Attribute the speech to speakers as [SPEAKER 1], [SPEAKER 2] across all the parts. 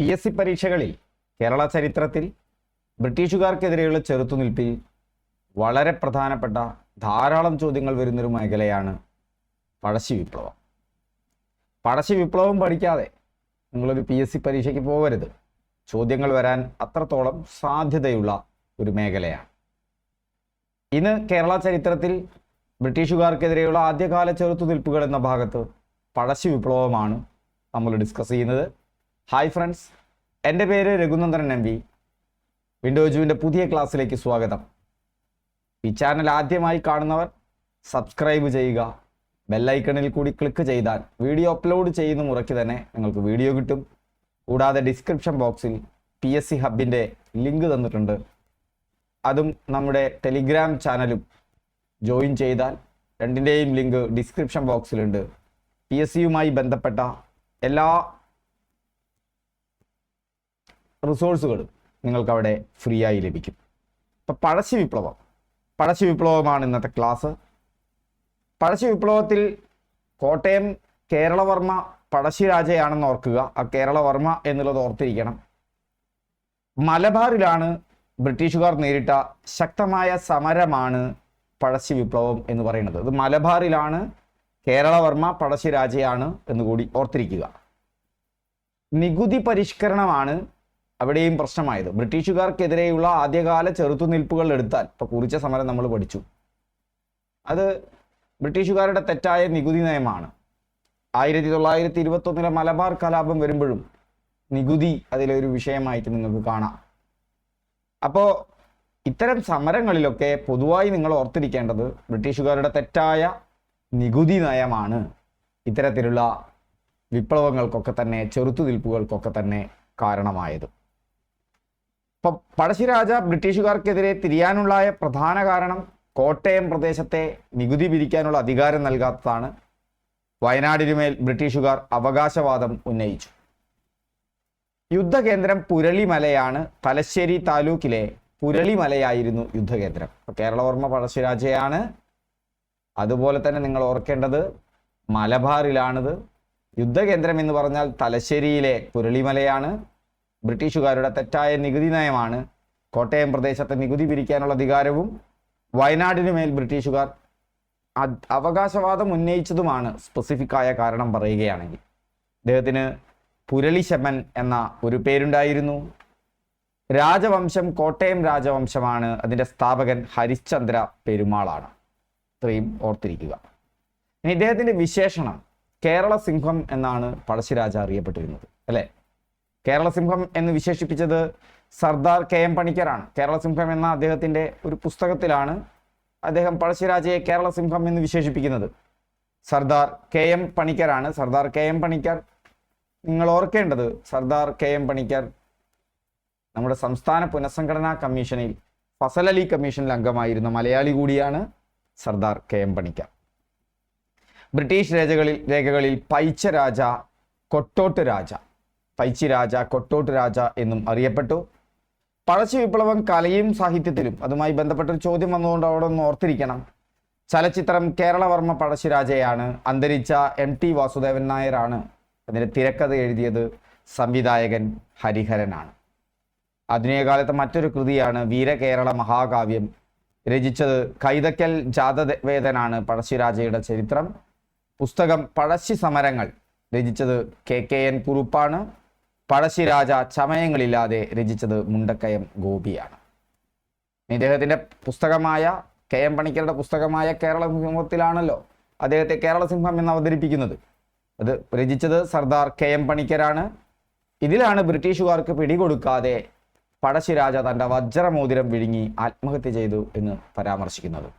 [SPEAKER 1] P S C പരീക്ഷകളിൽ കേരള ചരിത്രത്തിൽ ബ്രിട്ടീഷുകാർക്കെതിരെയുള്ള ചെറുത്തുനിൽപ്പിൽ വളരെ പ്രധാനപ്പെട്ട ധാരാളം ചോദ്യങ്ങൾ വരുന്നൊരു മേഖലയാണ് പഴശ്ശി വിപ്ലവം. പഴശ്ശി വിപ്ലവം പഠിക്കാതെ നിങ്ങളൊരു പി എസ് സി പരീക്ഷയ്ക്ക് പോകരുത്. ചോദ്യങ്ങൾ വരാൻ അത്രത്തോളം സാധ്യതയുള്ള ഒരു മേഖലയാണ്. ഇന്ന് കേരള ചരിത്രത്തിൽ ബ്രിട്ടീഷുകാർക്കെതിരെയുള്ള ആദ്യകാല ചെറുത്തുനിൽപ്പുകൾ എന്ന ഭാഗത്ത് പഴശ്ശി വിപ്ലവമാണ് നമ്മൾ ഡിസ്കസ് ചെയ്യുന്നത്. ഹായ് ഫ്രണ്ട്സ് എന്റെ പേര് രഘുനന്ദൻ എം വി. വിൻഡോജുവിന്റെ പുതിയ ക്ലാസ്സിലേക്ക് സ്വാഗതം. ഈ ചാനൽ ആദ്യമായി കാണുന്നവർ സബ്സ്ക്രൈബ് ചെയ്യുക. ബെല്ലൈക്കണിൽ കൂടി ക്ലിക്ക് ചെയ്താൽ വീഡിയോ അപ്ലോഡ് ചെയ്യുന്ന മുറയ്ക്ക് തന്നെ നിങ്ങൾക്ക് വീഡിയോ കിട്ടും. കൂടാതെ ഡിസ്ക്രിപ്ഷൻ ബോക്സിൽ പി എസ് സി ഹബിന്റെ ലിങ്ക് തന്നിട്ടുണ്ട്. അതും നമ്മുടെ ടെലിഗ്രാം ചാനലും ജോയിൻ ചെയ്താൽ രണ്ടിന്റെയും ലിങ്ക് ഡിസ്ക്രിപ്ഷൻ ബോക്സിലുണ്ട് പി എസ് സിയുമായി ബന്ധപ്പെട്ട എല്ലാ റിസോഴ്സുകളും നിങ്ങൾക്ക് അവിടെ ഫ്രീ ആയി ലഭിക്കും. ഇപ്പം പഴശ്ശി വിപ്ലവം. പഴശ്ശി വിപ്ലവമാണ് ഇന്നത്തെ ക്ലാസ് പഴശ്ശി വിപ്ലവത്തിൽ കോട്ടയം കേരളവർമ്മ പഴശ്ശി രാജയാണെന്ന് ഓർക്കുക. ആ കേരളവർമ്മ എന്നുള്ളത് ഓർത്തിരിക്കണം. മലബാറിലാണ് ബ്രിട്ടീഷുകാർ നേരിട്ട ശക്തമായ സമരമാണ് പഴശ്ശി വിപ്ലവം എന്ന് പറയുന്നത്. അത് മലബാറിലാണ് കേരളവർമ്മ പഴശ്ശി രാജയാണ് എന്നുകൂടി ഓർത്തിരിക്കുക. നികുതി പരിഷ്കരണമാണ് അവിടെയും പ്രശ്നമായത്. ബ്രിട്ടീഷുകാർക്കെതിരെയുള്ള ആദ്യകാല ചെറുത്തുനിൽപ്പുകൾ എടുത്താൽ ഇപ്പൊ കുറിച്ച സമരം നമ്മൾ പഠിച്ചു. അത് ബ്രിട്ടീഷുകാരുടെ തെറ്റായ നികുതി നയമാണ്. ആയിരത്തി തൊള്ളായിരത്തി ഇരുപത്തൊന്നിലെ മലബാർ കലാപം വരുമ്പോഴും നികുതി അതിലൊരു വിഷയമായിട്ട് നിങ്ങൾക്ക് കാണാം. അപ്പോൾ ഇത്തരം സമരങ്ങളിലൊക്കെ പൊതുവായി നിങ്ങൾ ഓർത്തിരിക്കേണ്ടത് ബ്രിട്ടീഷുകാരുടെ തെറ്റായ നികുതി നയമാണ്. ഇത്തരത്തിലുള്ള വിപ്ലവങ്ങൾക്കൊക്കെ തന്നെ ചെറുത്തുനിൽപ്പുകൾക്കൊക്കെ തന്നെ കാരണമായത്. ഇപ്പം പഴശ്ശിരാജ ബ്രിട്ടീഷുകാർക്കെതിരെ തിരിയാനുണ്ടായ പ്രധാന കാരണം കോട്ടയം പ്രദേശത്തെ നികുതി പിരിക്കാനുള്ള അധികാരം നൽകാത്തതാണ്. വയനാടിനുമേൽ ബ്രിട്ടീഷുകാർ അവകാശവാദം ഉന്നയിച്ചു. യുദ്ധകേന്ദ്രം പുരളിമലയാണ് തലശ്ശേരി താലൂക്കിലെ പുരളിമലയായിരുന്നു യുദ്ധകേന്ദ്രം. കേരളവർമ്മ പഴശ്ശിരാജയാണ്. അതുപോലെ തന്നെ നിങ്ങൾ ഓർക്കേണ്ടത് മലബാറിലാണിത്. യുദ്ധകേന്ദ്രം എന്ന് പറഞ്ഞാൽ തലശ്ശേരിയിലെ പുരളിമലയാണ്. ബ്രിട്ടീഷുകാരുടെ തെറ്റായ നികുതി നയമാണ്. കോട്ടയം പ്രദേശത്തെ നികുതി പിരിക്കാനുള്ള അധികാരവും വയനാടിനുമേൽ ബ്രിട്ടീഷുകാർ അവകാശവാദം ഉന്നയിച്ചതുമാണ് സ്പെസിഫിക് ആയ കാരണം പറയുകയാണെങ്കിൽ. അദ്ദേഹത്തിന് പുരളിശമൻ എന്ന ഒരു പേരുണ്ടായിരുന്നു. രാജവംശം കോട്ടയം രാജവംശമാണ്. അതിന്റെ സ്ഥാപകൻ ഹരിശ്ചന്ദ്ര പെരുമാളാണ്. ഇത്രയും ഓർത്തിരിക്കുക. ഇനി ഇദ്ദേഹത്തിന്റെ വിശേഷണം കേരള സിംഹം എന്നാണ് പഴശ്ശിരാജ അറിയപ്പെട്ടിരുന്നത്. അല്ലേ? കേരള സിംഹം എന്ന് വിശേഷിപ്പിച്ചത് സർദാർ കെ എം പണിക്കരാണ്. കേരള സിംഹം എന്ന അദ്ദേഹത്തിന്റെ ഒരു പുസ്തകത്തിലാണ് അദ്ദേഹം പഴശ്ശിരാജയെ കേരള സിംഹം എന്ന് വിശേഷിപ്പിക്കുന്നത്. സർദാർ കെ എം പണിക്കരാണ്. സർദാർ കെ എം പണിക്കർ നിങ്ങൾ ഓർക്കേണ്ടത് സർദാർ കെ എം പണിക്കർ നമ്മുടെ സംസ്ഥാന പുനഃസംഘടനാ കമ്മീഷനിൽ ഫസൽ അലി കമ്മീഷനിൽ അംഗമായിരുന്ന മലയാളി കൂടിയാണ് Sardar K M Panikkar. British രേഖകളിൽ രേഖകളിൽ പൈച്ച രാജ കൊട്ടോട്ട് രാജ പൈച്ചി രാജ കൊട്ടോട്ട് രാജ എന്നും അറിയപ്പെട്ടു. പഴശ്ശി വിപ്ലവം കലയും സാഹിത്യത്തിലും അതുമായി ബന്ധപ്പെട്ട ഒരു ചോദ്യം വന്നുകൊണ്ട് അവിടെ ഒന്ന് ഓർത്തിരിക്കണം. ചലച്ചിത്രം കേരളവർമ്മ പഴശ്ശിരാജയാണ് അന്തരിച്ച എം ടി വാസുദേവൻ നായരാണ് അതിന്റെ തിരക്കഥ എഴുതിയത് സംവിധായകൻ ഹരിഹരനാണ്. ആധുനിക കാലത്തെ മറ്റൊരു കൃതിയാണ് വീരകേരള മഹാകാവ്യം. രചിച്ചത് കൈതക്കൽ ജാതവേദനാണ് പഴശ്ശിരാജയുടെ ചരിത്രം. പുസ്തകം പഴശ്ശി സമരങ്ങൾ രചിച്ചത് കെ കെ എൻ കുറുപ്പാണ്. പഴശ്ശിരാജ ചമയങ്ങളില്ലാതെ രചിച്ചത് മുണ്ടക്കയം ഗോപിയാണ്. ഇദ്ദേഹത്തിന്റെ പുസ്തകമായ കെ എം പണിക്കരുടെ പുസ്തകമായ കേരള സിംഹത്തിലാണല്ലോ അദ്ദേഹത്തെ കേരള സിംഹം എന്ന് അവതരിപ്പിക്കുന്നത് അത് രചിച്ചത് സർദാർ കെ എം പണിക്കരാണ്. ഇതിലാണ് ബ്രിട്ടീഷുകാർക്ക് പിടികൊടുക്കാതെ പഴശ്ശിരാജ തന്റെ വജ്രമോതിരം വിഴുങ്ങി ആത്മഹത്യ ചെയ്തു എന്ന് പരാമർശിക്കുന്നത്.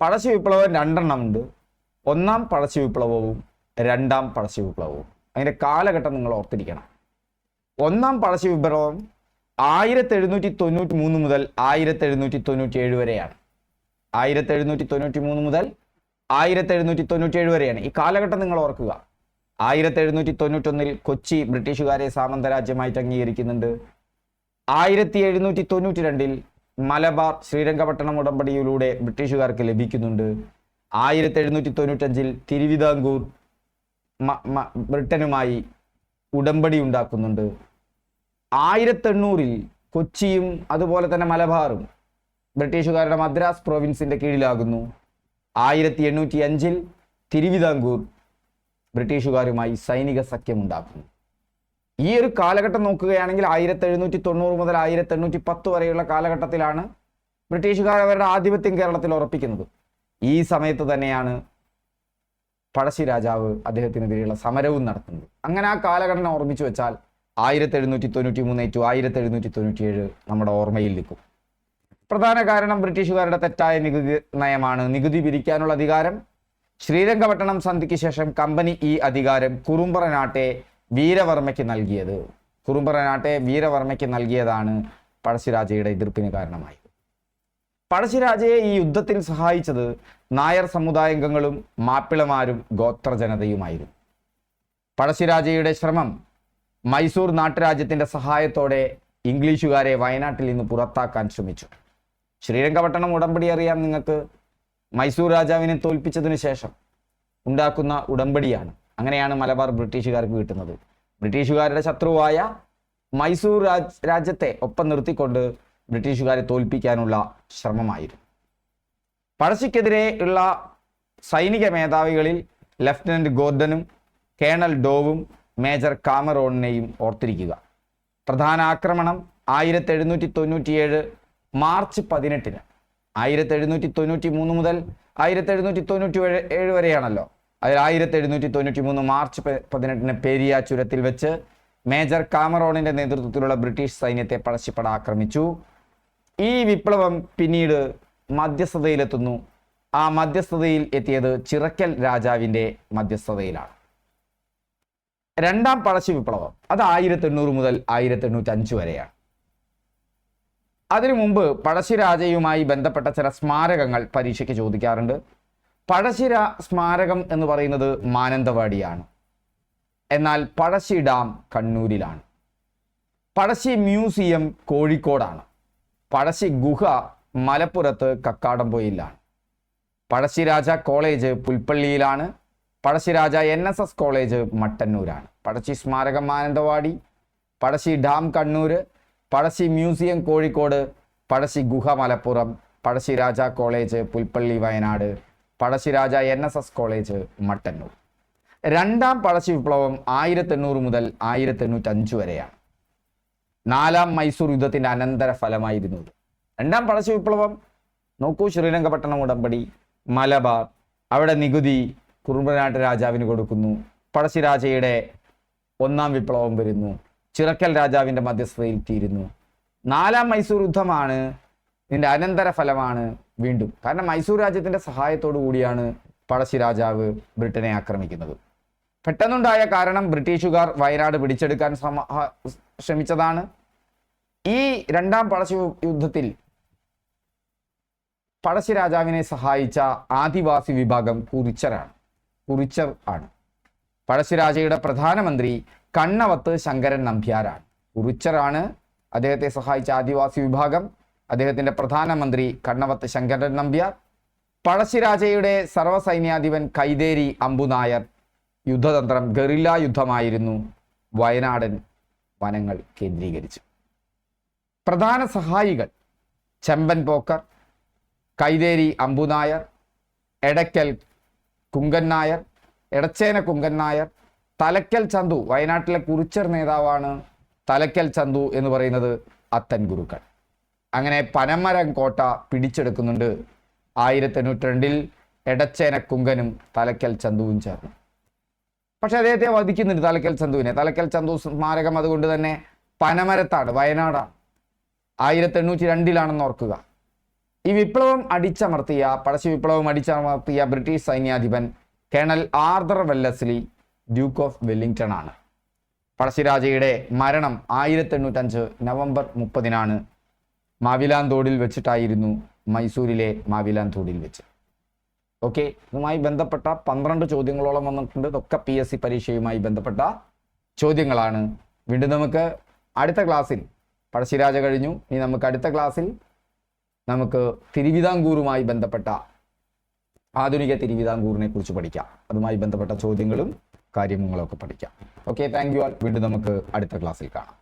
[SPEAKER 1] പഴശ്ശി വിപ്ലവം രണ്ടെണ്ണം ഉണ്ട്. ഒന്നാം പഴശ്ശി വിപ്ലവവും രണ്ടാം പഴശ്ശി വിപ്ലവവും. അതിന്റെ കാലഘട്ടം നിങ്ങൾ ഓർത്തിരിക്കണം. ഒന്നാം പഴശ്ശി വിപ്ലവം ആയിരത്തി എഴുന്നൂറ്റി തൊണ്ണൂറ്റി മൂന്ന് മുതൽ ആയിരത്തി എഴുന്നൂറ്റി തൊണ്ണൂറ്റി ഏഴ് വരെയാണ്. ആയിരത്തി എഴുന്നൂറ്റി തൊണ്ണൂറ്റി മൂന്ന് മുതൽ ആയിരത്തി എഴുന്നൂറ്റി തൊണ്ണൂറ്റി ഏഴ് വരെയാണ്. ഈ കാലഘട്ടം നിങ്ങൾ ഓർക്കുക. ആയിരത്തി എഴുന്നൂറ്റി തൊണ്ണൂറ്റൊന്നിൽ കൊച്ചി ബ്രിട്ടീഷുകാരെ സാമന്തരാജ്യമായിട്ട് അംഗീകരിക്കുന്നുണ്ട്. ആയിരത്തി എഴുന്നൂറ്റി തൊണ്ണൂറ്റി രണ്ടിൽ മലബാർ ശ്രീരംഗപട്ടണം ഉടമ്പടിയിലൂടെ ബ്രിട്ടീഷുകാർക്ക് ലഭിക്കുന്നുണ്ട്. ആയിരത്തി എഴുന്നൂറ്റി തൊണ്ണൂറ്റഞ്ചിൽ തിരുവിതാംകൂർ ബ്രിട്ടനുമായി ഉടമ്പടി ഉണ്ടാക്കുന്നുണ്ട്. ആയിരത്തി എണ്ണൂറിൽ കൊച്ചിയും അതുപോലെ തന്നെ മലബാറും ബ്രിട്ടീഷുകാരുടെ മദ്രാസ് പ്രോവിൻസിന്റെ കീഴിലാകുന്നു. ആയിരത്തി എണ്ണൂറ്റി അഞ്ചിൽ തിരുവിതാംകൂർ ബ്രിട്ടീഷുകാരുമായി സൈനിക സഖ്യമുണ്ടാക്കുന്നു. ഈ ഒരു കാലഘട്ടം നോക്കുകയാണെങ്കിൽ ആയിരത്തി എഴുന്നൂറ്റി തൊണ്ണൂറ് മുതൽ ആയിരത്തി എണ്ണൂറ്റി പത്ത് വരെയുള്ള കാലഘട്ടത്തിലാണ് ബ്രിട്ടീഷുകാർ അവരുടെ ആധിപത്യം കേരളത്തിൽ ഉറപ്പിക്കുന്നത്. ഈ സമയത്ത് തന്നെയാണ് പഴശ്ശി രാജാവ് അദ്ദേഹത്തിനെതിരെയുള്ള സമരവും നടത്തുന്നത്. അങ്ങനെ ആ കാലഘട്ടം ഓർമ്മിച്ചു വെച്ചാൽ ആയിരത്തി എഴുന്നൂറ്റി തൊണ്ണൂറ്റി മൂന്ന് ടു ആയിരത്തി എഴുന്നൂറ്റി തൊണ്ണൂറ്റി ഏഴ് നമ്മുടെ ഓർമ്മയിൽ നിൽക്കും. പ്രധാന കാരണം ബ്രിട്ടീഷുകാരുടെ തെറ്റായ നികുതി നയമാണ്. നികുതി പിരിക്കാനുള്ള അധികാരം ശ്രീരംഗപട്ടണം സന്ധിക്ക് ശേഷം കമ്പനി ഈ അധികാരം കുറുമ്പറനാട്ടെ വീരവർമ്മയ്ക്ക് നൽകിയത്. കുറുമ്പറനാട്ടെ വീരവർമ്മയ്ക്ക് നൽകിയതാണ് പഴശ്ശിരാജയുടെ എതിർപ്പിന് കാരണമായി പഴശ്ശിരാജയെ ഈ യുദ്ധത്തിൽ സഹായിച്ചത് നായർ സമുദായാംഗങ്ങളും മാപ്പിളമാരും ഗോത്രജനതയുമായിരുന്നു. പഴശ്ശിരാജയുടെ ശ്രമം മൈസൂർ നാട്ടുരാജ്യത്തിന്റെ സഹായത്തോടെ ഇംഗ്ലീഷുകാരെ വയനാട്ടിൽ നിന്ന് പുറത്താക്കാൻ ശ്രമിച്ചു. ശ്രീരംഗപട്ടണം ഉടമ്പടി അറിയാം നിങ്ങൾക്ക്. മൈസൂർ രാജാവിനെ തോൽപ്പിച്ചതിന് ശേഷം ഉണ്ടാക്കുന്ന ഉടമ്പടിയാണ്. അങ്ങനെയാണ് മലബാർ ബ്രിട്ടീഷുകാർക്ക് കിട്ടുന്നത്. ബ്രിട്ടീഷുകാരുടെ ശത്രുവായ മൈസൂർ രാജ് രാജ്യത്തെ ഒപ്പം നിർത്തിക്കൊണ്ട് ബ്രിട്ടീഷുകാരെ തോൽപ്പിക്കാനുള്ള ശ്രമമായിരുന്നു. പഴശ്ശിക്കെതിരെ ഉള്ള സൈനിക മേധാവികളിൽ ലഫ്റ്റനന്റ് ഗോർഡനും കേണൽ ഡോവും മേജർ കാമറോണിനെയും ഓർത്തിരിക്കുക. പ്രധാന ആക്രമണം ആയിരത്തി എഴുന്നൂറ്റി തൊണ്ണൂറ്റിയേഴ് മാർച്ച് പതിനെട്ടിന്. ആയിരത്തി എഴുന്നൂറ്റി തൊണ്ണൂറ്റി മൂന്ന് മുതൽ ആയിരത്തി എഴുന്നൂറ്റി തൊണ്ണൂറ്റി ഏഴ് ഏഴ് വരെയാണല്ലോ. അതിൽ ആയിരത്തി എഴുന്നൂറ്റി തൊണ്ണൂറ്റി മൂന്ന് മാർച്ച് പതിനെട്ടിന് പേരിയ ചുരത്തിൽ വെച്ച് മേജർ കാമറോണിന്റെ നേതൃത്വത്തിലുള്ള ബ്രിട്ടീഷ് സൈന്യത്തെ പഴശ്ശിപ്പട ആക്രമിച്ചു. ഈ വിപ്ലവം പിന്നീട് മധ്യസ്ഥതയിലെത്തുന്നു. ആ മധ്യസ്ഥതയിൽ എത്തിയത് ചിറക്കൽ രാജാവിന്റെ മധ്യസ്ഥതയിലാണ്. രണ്ടാം പഴശ്ശി വിപ്ലവം. അത് ആയിരത്തി എണ്ണൂറ് മുതൽ ആയിരത്തി എണ്ണൂറ്റി അഞ്ച് വരെയാണ്. അതിനു മുമ്പ് പഴശ്ശിരാജയുമായി ബന്ധപ്പെട്ട ചില സ്മാരകങ്ങൾ പരീക്ഷയ്ക്ക് ചോദിക്കാറുണ്ട്. പഴശ്ശിര സ്മാരകം എന്ന് പറയുന്നത് മാനന്തവാടിയാണ്. എന്നാൽ പഴശ്ശി ഡാം കണ്ണൂരിലാണ്. പഴശ്ശി മ്യൂസിയം കോഴിക്കോടാണ്. പഴശ്ശി ഗുഹ മലപ്പുറത്ത് കക്കാടംപൊയിലാണ്. Pazhassiraja college പുൽപ്പള്ളിയിലാണ്. Pazhassiraja N S S college മട്ടന്നൂരാണ്. Pazhassi സ്മാരകം മാനന്തവാടി പഴശ്ശി ഡാം കണ്ണൂർ പഴശ്ശി മ്യൂസിയം കോഴിക്കോട് പഴശ്ശി ഗുഹ Malappuram Pazhassiraja college Pulpally Wayanad Pazhassiraja N S S college Mattannur. രണ്ടാം പഴശ്ശി വിപ്ലവം ആയിരത്തി എണ്ണൂറ് മുതൽ ആയിരത്തി എണ്ണൂറ്റി അഞ്ച് വരെയാണ്. നാലാം മൈസൂർ യുദ്ധത്തിന്റെ അനന്തര ഫലമായിരുന്നു. രണ്ടാം പഴശ്ശി വിപ്ലവം നോക്കൂ ശ്രീരംഗപട്ടണം ഉടമ്പടി മലബാർ അവിടെ നികുതി കുറുമ്പനാട്ട് രാജാവിന് കൊടുക്കുന്നു. പഴശ്ശിരാജയുടെ ഒന്നാം വിപ്ലവം വരുന്നു. ചിറക്കൽ രാജാവിന്റെ മധ്യസ്ഥതയിൽ തീരുന്നു. നാലാം മൈസൂർ യുദ്ധമാണ് ഇതിന്റെ അനന്തര ഫലമാണ് വീണ്ടും. കാരണം മൈസൂർ രാജ്യത്തിന്റെ സഹായത്തോടു കൂടിയാണ് പഴശ്ശി രാജാവ് ബ്രിട്ടനെ ആക്രമിക്കുന്നത്. പെട്ടെന്നുണ്ടായ കാരണം ബ്രിട്ടീഷുകാർ വയനാട് പിടിച്ചെടുക്കാൻ ശ്രമ ശ്രമിച്ചതാണ്. ഈ രണ്ടാം പഴശ്ശി യുദ്ധത്തിൽ പഴശ്ശി രാജാവിനെ സഹായിച്ച ആദിവാസി വിഭാഗം കുറിച്ചരാണ് കുറിച്ചർ ആണ്. പഴശ്ശിരാജയുടെ പ്രധാനമന്ത്രി കണ്ണവത്ത് ശങ്കരൻ നമ്പ്യാരാണ്. കുറിച്ചറാണ് അദ്ദേഹത്തെ സഹായിച്ച ആദിവാസി വിഭാഗം. അദ്ദേഹത്തിന്റെ പ്രധാനമന്ത്രി കണ്ണവത്ത് ശങ്കരൻ നമ്പ്യാർ. പഴശ്ശിരാജയുടെ സർവസൈന്യാധിപൻ കൈതേരി അമ്പുനായർ. യുദ്ധതന്ത്രം ഗറില്ല യുദ്ധമായിരുന്നു. വയനാടൻ വനങ്ങൾ കേന്ദ്രീകരിച്ചു. പ്രധാന സഹായികൾ ചെമ്പൻ പോക്കർ കൈതേരി അമ്പുനായർ എടക്കൽ കുങ്കൻ നായർ എടച്ചേന കുങ്കൻ നായർ തലക്കൽ ചന്തു വയനാട്ടിലെ കുറിച്ചർ നേതാവാണ് തലക്കൽ ചന്തു എന്ന് പറയുന്നത് അത്തൻ ഗുരുക്കൾ. അങ്ങനെ പനമരം കോട്ട പിടിച്ചെടുക്കുന്നുണ്ട്. ആയിരത്തി എണ്ണൂറ്റി രണ്ടിൽ എടച്ചേന കുങ്കനും തലക്കൽ ചന്തുവും ചേർന്നു. പക്ഷെ അദ്ദേഹത്തെ വധിക്കുന്നുണ്ട് തലക്കൽ ചന്തുവിനെ. തലക്കൽ ചന്തു സ്മാരകം അതുകൊണ്ട് തന്നെ പനമരത്താണ് വയനാടാണ്. ആയിരത്തി എണ്ണൂറ്റി രണ്ടിലാണെന്ന് ഓർക്കുക. ഈ വിപ്ലവം അടിച്ചമർത്തിയ പഴശ്ശി വിപ്ലവം അടിച്ചമർത്തിയ British സൈന്യാധിപൻ colonel Arthur Wellesley duke of Wellington ആണ് പഴശ്ശിരാജയുടെ മരണം ആയിരത്തി എണ്ണൂറ്റഞ്ച് നവംബർ മുപ്പതിനാണ് മാവിലാന്തോടിൽ വെച്ചിട്ടായിരുന്നു മൈസൂരിലെ മാവിലാന്തോടിൽ വെച്ച്. ഓക്കെ ഇതുമായി ബന്ധപ്പെട്ട പന്ത്രണ്ട് ചോദ്യങ്ങളോളം വന്നിട്ടുണ്ട്. ഇതൊക്കെ പി എസ് സി പരീക്ഷയുമായി ബന്ധപ്പെട്ട ചോദ്യങ്ങളാണ്. വീണ്ടും നമുക്ക് അടുത്ത ക്ലാസ്സിൽ പഴശ്ശിരാജ കഴിഞ്ഞു. ഇനി നമുക്ക് അടുത്ത ക്ലാസ്സിൽ നമുക്ക് തിരുവിതാംകൂറുമായി ബന്ധപ്പെട്ട ആധുനിക തിരുവിതാംകൂറിനെ കുറിച്ച് പഠിക്കാം. അതുമായി ബന്ധപ്പെട്ട ചോദ്യങ്ങളും കാര്യങ്ങളൊക്കെ പഠിക്കാം. ഓക്കെ താങ്ക് യു ആൾ വീണ്ടും നമുക്ക് അടുത്ത ക്ലാസ്സിൽ കാണാം.